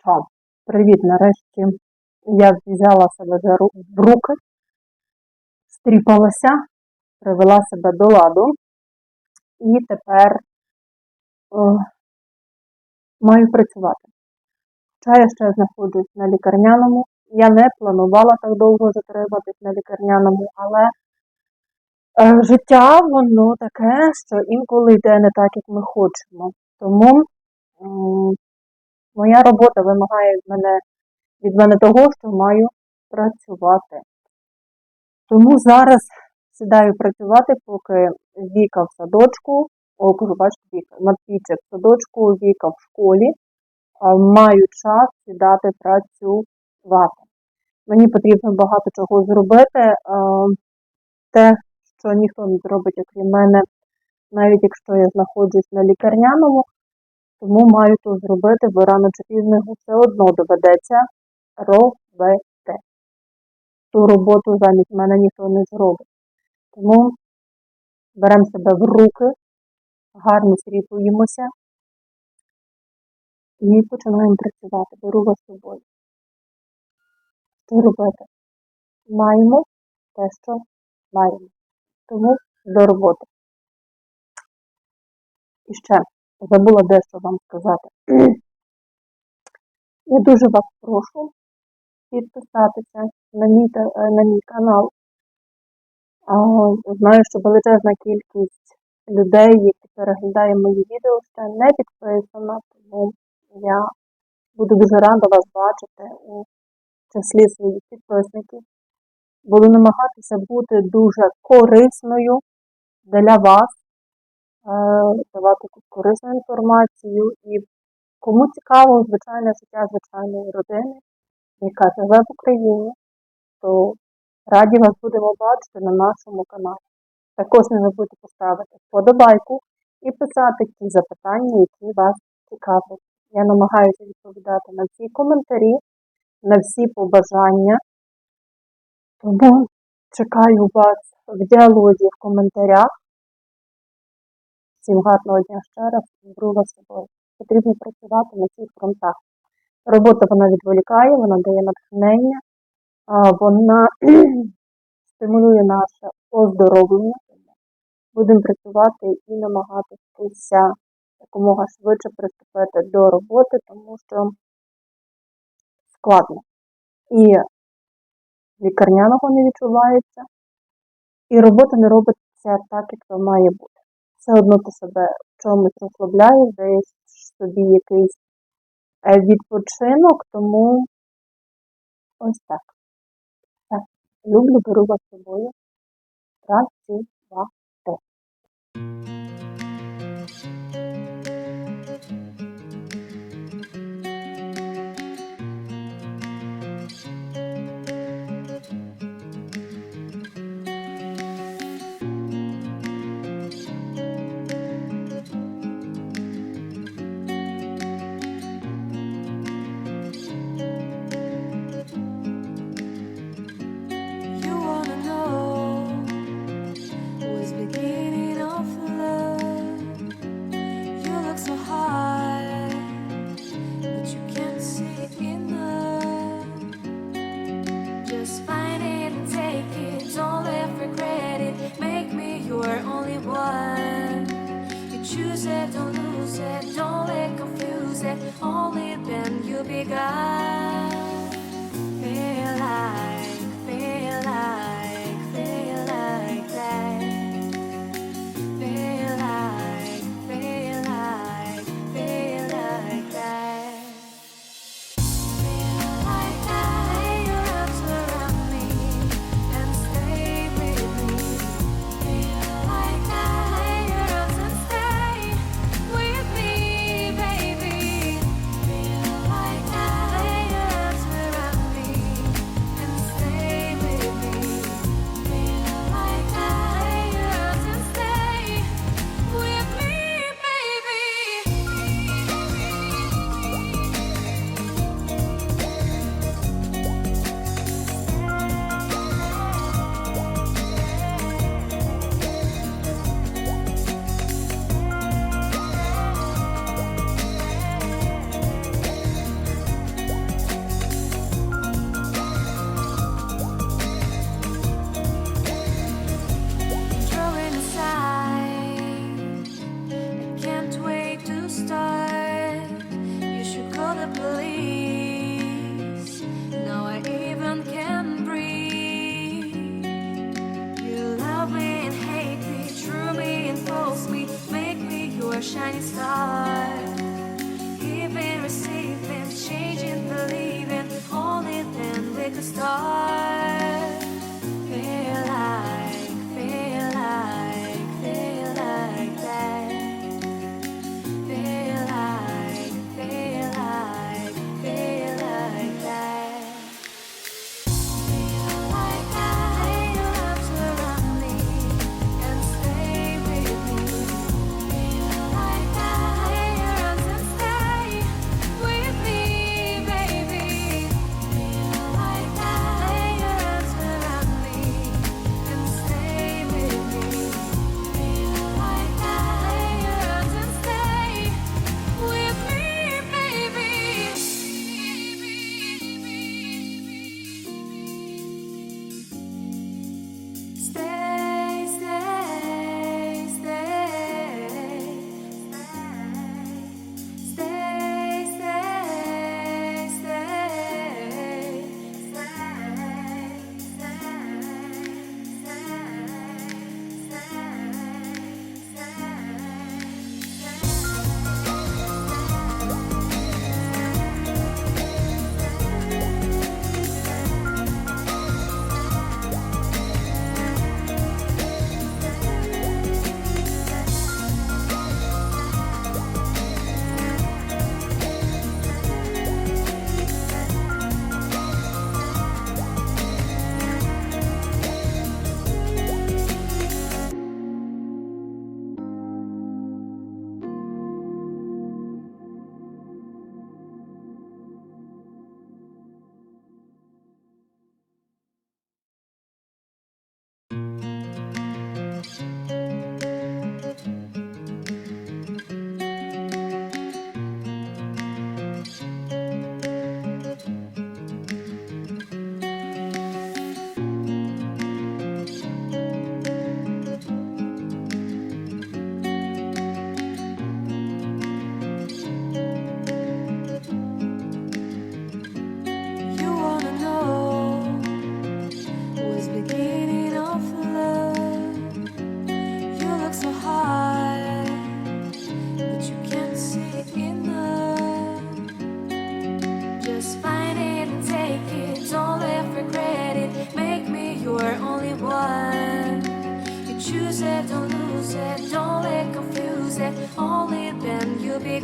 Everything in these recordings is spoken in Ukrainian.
що, привіт, нарешті я взяла себе за в руки, стріпалася, привела себе до ладу і тепер о, маю працювати. Хоча я ще знаходжусь на лікарняному. Я не планувала так довго затриматись на лікарняному, але е, життя воно таке, що інколи йде не так, як ми хочемо. Тому моя робота вимагає від мене, від мене того, що маю працювати. Тому зараз сідаю працювати, поки Віка в садочку, о, кажу, бачите, Віка, Матвійчик в садочку, Віка в школі, маю час сідати працювати. Мені потрібно багато чого зробити. Те, що ніхто не зробить, окрім мене, навіть якщо я знаходжусь на лікарняному, тому маю то зробити, бо рано чи пізно все одно доведеться робити. Ту роботу замість мене ніхто не зробить. Тому беремо себе в руки, гарно сріпуємося і починаємо працювати. Беру вас собою. Що робити? Маємо те, що маємо. Тому до роботи. І ще забула дещо вам сказати. Я дуже вас прошу підписатися на мій, е, на мій канал. Знаю, що величезна кількість людей, які переглядає мої відео, ще не підписана, тому я буду дуже рада вас бачити у числі своїх підписників. Буду намагатися бути дуже корисною для вас, давати корисну інформацію і кому цікаво звичайне життя звичайної родини, яка живе в Україні, то раді вас будемо бачити на нашому каналі. Також не забудьте поставити вподобайку і писати ті запитання, які вас цікавлять. Я намагаюся відповідати на всі коментарі, на всі побажання. Тому чекаю вас в діалозі в коментарях. Всім гарного дня ще раз, з собою. Потрібно працювати на всіх фронтах. Робота вона відволікає, вона дає натхнення, вона стимулює наше оздоровлення. Будемо працювати і намагатися якомога швидше приступити до роботи, тому що складно. І лікарняного не відчувається, і робота не робиться так, як то має бути. Все одно ти себе в чомусь розслабляєш, даєш собі якийсь е, відпочинок, тому ось так. Так, люблю, беру вас собою. Працювати. stop. It. Only then you be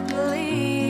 believe.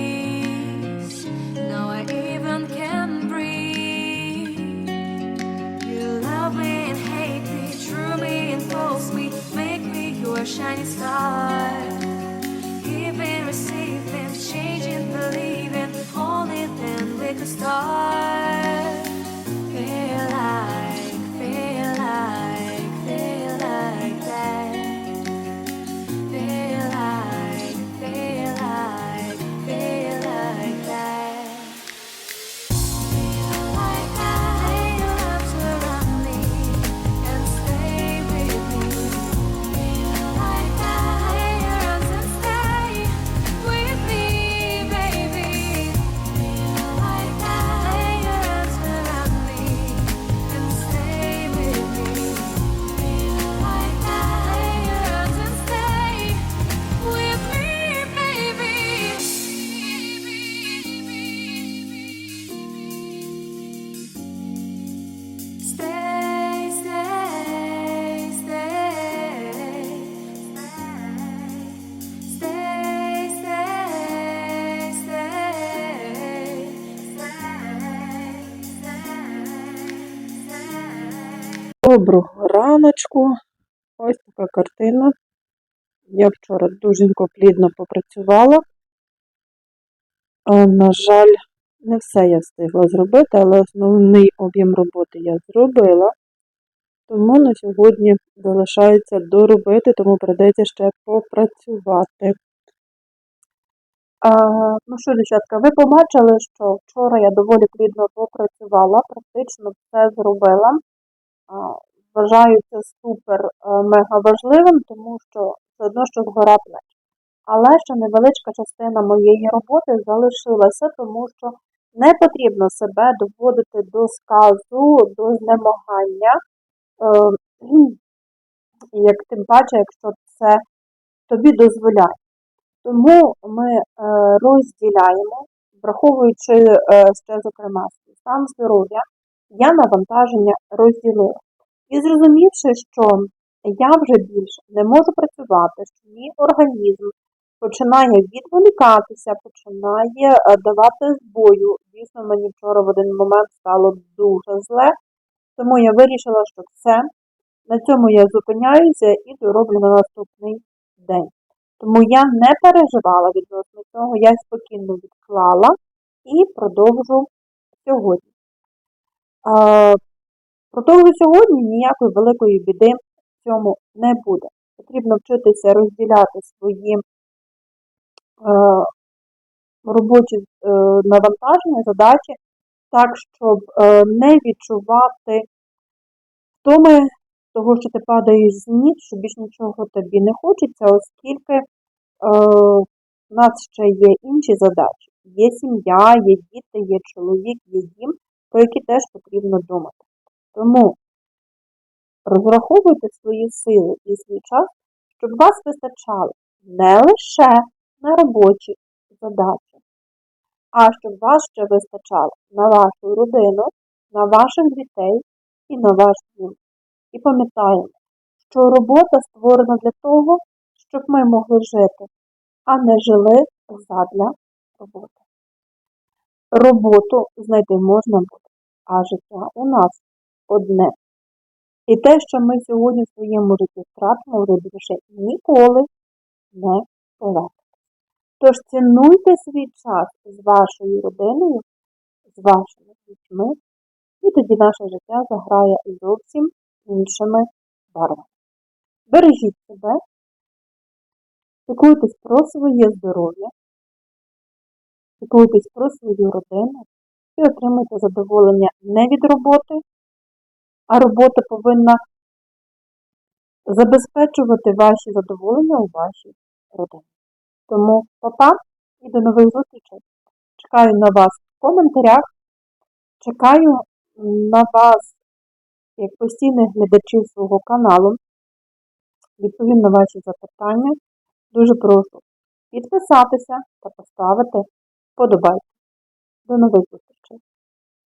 Доброго раночку. Ось така картина. Я вчора дуже плідно попрацювала. Е, На жаль, не все я встигла зробити, але основний об'єм роботи я зробила. Тому на сьогодні залишається доробити, тому прийдеться ще попрацювати. А, ну що, дівчатка, ви побачили, що вчора я доволі плідно попрацювала, практично все зробила. Вважаю це супер е, мега важливим, тому що все одно, що згора плеч. Але ще невеличка частина моєї роботи залишилася, тому що не потрібно себе доводити до сказу, до знемагання, е, як тим паче, якщо це тобі дозволяє. Тому ми е, розділяємо, враховуючи ще, зокрема, стан здоров'я, я навантаження розділила. І зрозумівши, що я вже більше не можу працювати, що мій організм починає відволікатися, починає е, давати збою. Дійсно, мені вчора в один момент стало дуже зле, тому я вирішила, що все, на цьому я зупиняюся і дороблю на наступний день. Тому я не переживала відносно цього, я спокійно відклала і продовжу сьогодні. Продовжу сьогодні ніякої великої біди в цьому не буде. Потрібно вчитися розділяти свої е, робочі е, навантаження, задачі так, щоб е, не відчувати втоми того, що ти падаєш з ніг, що більш нічого тобі не хочеться, оскільки е, у нас ще є інші задачі. Є сім'я, є діти, є чоловік, є дім, про які теж потрібно думати. Тому розраховуйте свої сили і свій час, щоб вас вистачало не лише на робочі задачі, а щоб вас ще вистачало на вашу родину, на ваших дітей і на ваш дім. І пам'ятаємо, що робота створена для того, щоб ми могли жити, а не жили задля роботи. Роботу знайти можна буде, а життя у нас одне. І те, що ми сьогодні в своєму житті втратимо, більше ніколи не повернеться. Тож цінуйте свій час з вашою родиною, з вашими дітьми, і тоді наше життя заграє зовсім іншими барвами. Бережіть себе, піклуйтесь про своє здоров'я, піклуйтесь про свою родину і отримуйте задоволення не від роботи, а робота повинна забезпечувати ваші задоволення у вашій родині. Тому папа і до нових зустрічей. Чекаю на вас в коментарях. Чекаю на вас, як постійних глядачів свого каналу. Відповім на ваші запитання. Дуже прошу підписатися та поставити вподобайку. До нових зустрічей!